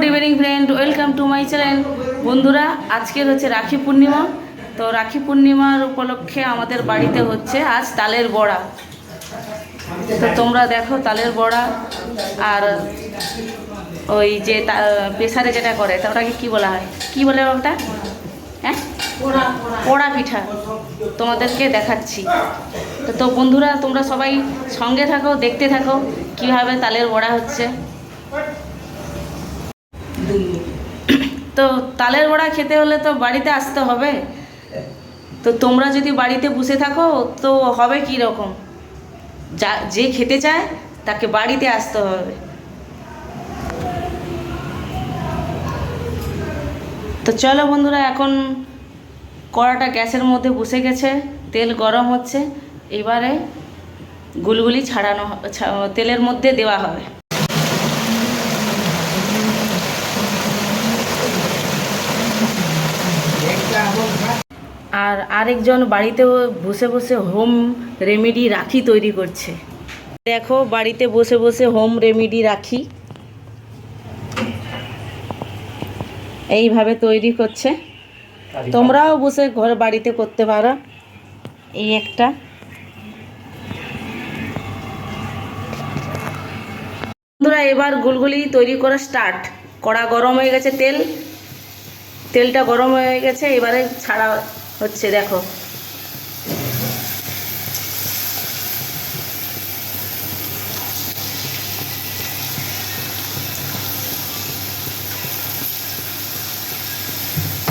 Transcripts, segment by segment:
Good evening friend welcome to my channel বন্ধুরা আজকের হচ্ছে রাখি পূর্ণিমা। তো রাখি পূর্ণিমার উপলক্ষে আমাদের বাড়িতে হচ্ছে আজ তালের বড়া। তো তোমরা দেখো তালের বড়া আর ওই যে প্রেসারে যেটা করে তা ওটাকে কী বলা হয়? কী বলে ওটা? হ্যাঁ? পোড়া পিঠা। তোমাদেরকে দেখাচ্ছি। তো তো বন্ধুরা তোমরা সবাই সঙ্গে থাকো দেখতে থাকো কীভাবে তালের বড়া হচ্ছে। তো তালের বড়া খেতে হলে তো বাড়িতে আসতে হবে। তো তোমরা যদি বাড়িতে বসে থাকো, তো হবে কী রকম? যা, যে খেতে চায়, তাকে বাড়িতে আসতে হবে। তো চলো বন্ধুরা, এখন কড়াটা গ্যাসের মধ্যে বসে গেছে, তেল গরম হচ্ছে। এবারে গুলগুলি ছাড়ানো তেলের মধ্যে দেওয়া হবে। আর আরেকজন বাড়িতেও বসে বসে হোম রেমেডি রাখি তৈরি করছে। দেখো বাড়িতে বসে বসে হোম রেমেডি রাখি। এইভাবে তৈরি করছে। তোমরাও বসে ঘর বাড়িতে করতে পারো। এই একটা। বন্ধুরা এবার গুলগুলি তৈরি করা স্টার্ট কড়া গরম হয়ে গেছে তেল। তেলটা গরম হয়ে গেছে এবারে ছাড়া হচ্ছে দেখো।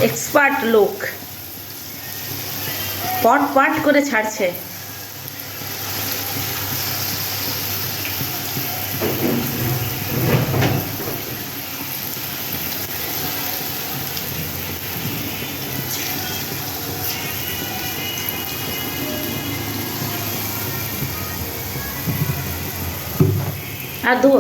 এক্সপার্ট লোক পট পাট করে ছাড়ছে। আর দেবো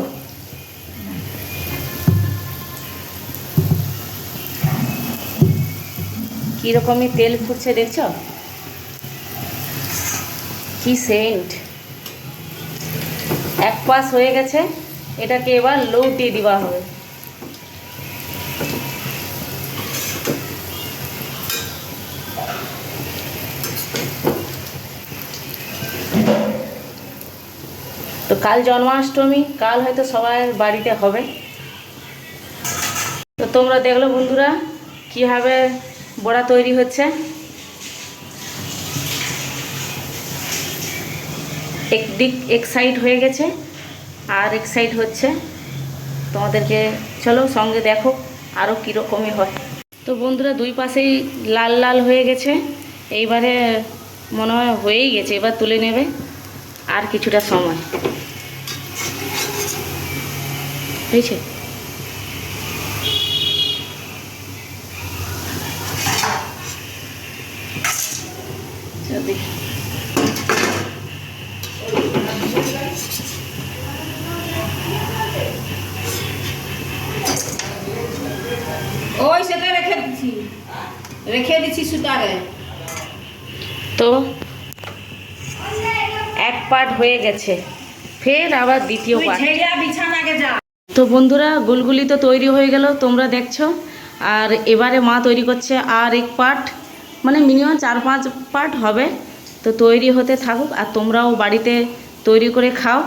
কীরকমই তেল ফুটছে দেখছ? কি সেন্ট। এক পাশ হয়ে গেছে, এটাকে এবার লৌটিয়ে দেওয়া হবে। তো কাল জন্মাষ্টমী, কাল হয়তো সবার বাড়িতে হবে। তো তোমরা দেখল বন্ধুরা, কীভাবে বড়া তৈরি হচ্ছে। একদিক এক সাইড হয়ে গেছে, আর এক সাইড হচ্ছে। তোমাদেরকে চলো সঙ্গে দেখো আরও কীরকমই হয়। তো বন্ধুরা, দুই পাশেই লাল লাল হয়ে গেছে। এইবারে মনে হয় হয়েই গেছে, এবার তুলে নেবে। আর কিছুটা সময়। হয়েছে দেখি ওই সেটা রেখে দিচ্ছি রেখে দিচ্ছি সুতারে। তো এক পার্ট হয়ে গেছে। ফের আবার দ্বিতীয় পার্ট বিছানাকে যা। তো বন্ধুরা, গুলগুলি তো তৈরি হয়ে গেল, তোমরা দেখছ। আর এবারে মা তৈরি করছে আর এক পার্ট মানে মিনিমাম চার পাঁচ পার্ট হবে। তো তৈরি হতে থাকুক, আর তোমরাও বাড়িতে তৈরি করে খাও।